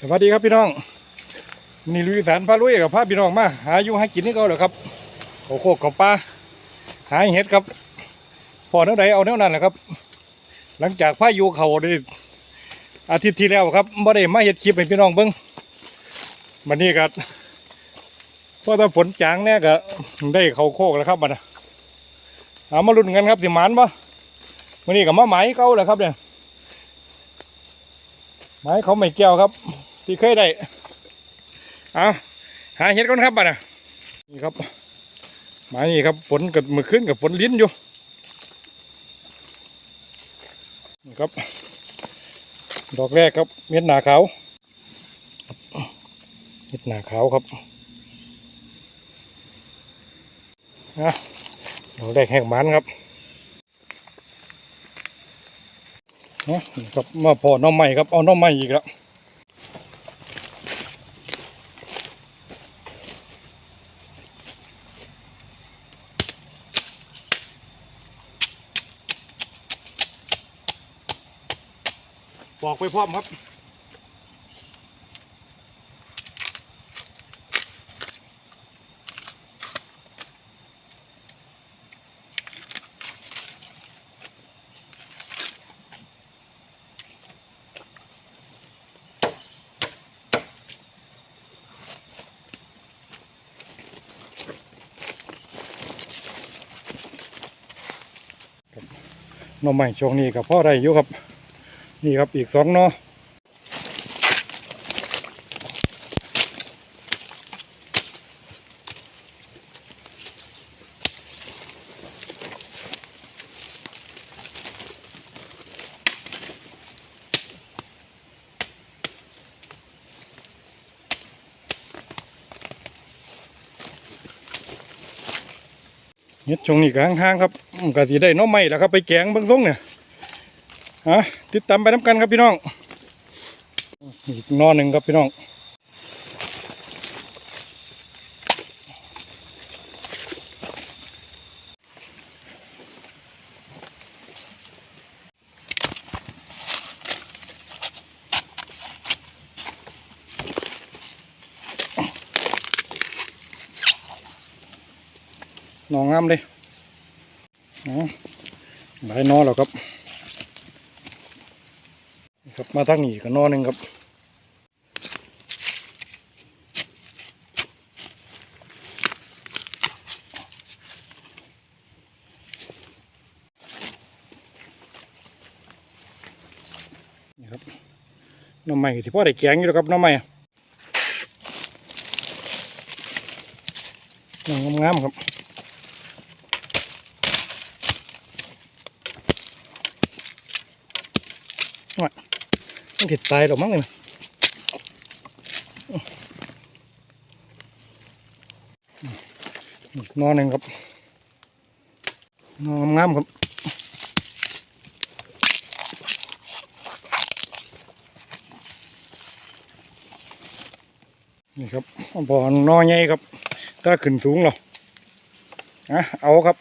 สวัสดีครับพี่น้องนี่ลุยสารพาลุยกับพาพี่น้องมาหาอยู่หากินนี่ก็เหรอครับโอ้โคกกับปลาหาเห็ดครับพอเท่าใดเอาเท่านั้นแหละครับ หลังจากพายุเขาได้อาทิตย์ที่แล้วครับบ่ได้มาเห็ดคลิปให้พี่น้องเบิ่งวันนี้ก็พอถ้าฝนจางแน่ก็ได้เขาโคกแล้วครับมันน่ะเอามาลุ้นกันครับสิหมานปะวันนี้ก็มาไหมเก่าแล้วครับเนี่ยไม้เขาไม่แก้วครับ ที่เคยได้เอาหาเห็ดก่อนครับบัดน่ะนี่ครับม้นี่ครับฝนกับมือขึ้นกับฝนลิ้นอยู่นี่ครับ ดอกแรกครับเม็ดหนาขาวเม็ดหนาขาวครับอะดอกแรกแหกมันครับนะครับมาพอน้องใหม่ครับเอาน้องใหม่อีกแล้ว อกไปพร้อมครับหน่อใหม่ช่วงนี้กับพ่อได้อยู่ครับ นี่ครับอีกสองนอเฮ็ดช่วงนี้ก็ห่างๆครับก็สิได้น้อใหม่แล้วครับไปแกงเบิ่งทรงเนี่ย ฮะติดตามไปน้ำกันครับพี่น้อง อีกนอหนึ่งครับพี่น้องนองงามเลยอ๋อหลายหนอแล้วครับ ครับมาทางนี้ก็นอหนึ่งครับนี่ครับน้ำใหม่ที่พ่อได้แกงอยู่แล้วครับน้ำใหม่งามงามๆครับ มันติดตายหรอกมั้งเนี่ยอีกหนอหนึ่งครับ นอนงามครับนี่ครับบ่อน้อใหญ่ครับ ถ้าขึ้นสูงหรออะเอาครับ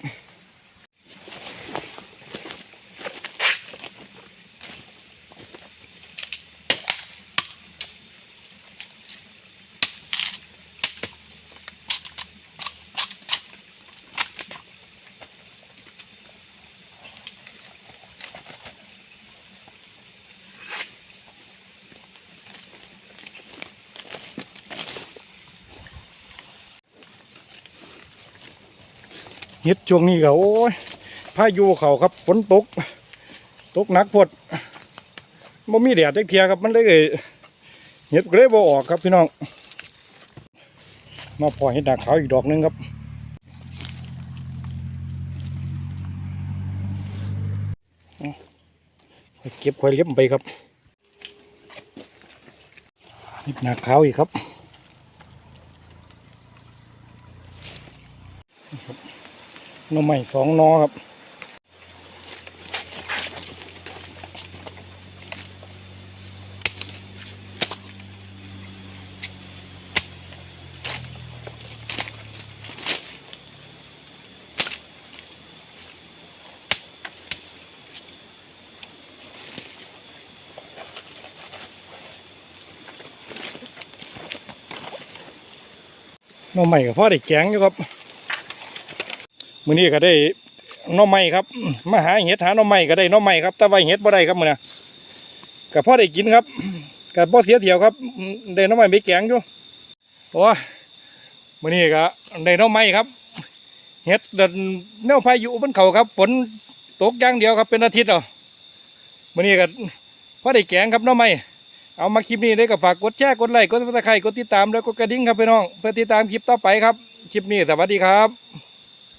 ฮ็ดช่วงนี้ก็โอ้ยพายุเขาครับฝนตก ตกหนักพดบ่มีแดดจักเทียครับมันเลยเฮ็ดก็เลยบ่ออกครับพี่น้อง มาพอเฮ็ดดาขาวอีกดอกหนึงครับเอาค่อยเก็บค่อยเล็บไปครับเฮ็ดนาขาวอีกครับ หน่อใหม่สองน้อครับหน่อใหม่กับพ่อได้แก้งอยู่ครับ มื้อนี้ก็ได้น่อไม้ครับมาหาเห็ดหาน่อไม้ก็ได้น่อไม้ครับแต่ว่าเห็ดบ่ได้ครับมื้อนี้ก็พ่อได้กินครับก็บ่เสียเที่ยวครับได้น่อไม้ไปแกงอยู่โอ้มื้อนี้ก็ได้น่อไม้ครับเห็ดเดินแนวพายุมันเขาครับฝนตกอย่างเดียวครับเป็นอาทิตย์เอามื้อนี้ก็พ่อได้แกงครับน่อไม้เอามาคลิปนี้ได้ก็ฝากกดแชร์กดไลค์กดติดตามแล้วกดกระดิ่งครับพี่น้องเพื่อติดตามคลิปต่อไปครับ คลิปนี้สวัสดีครับ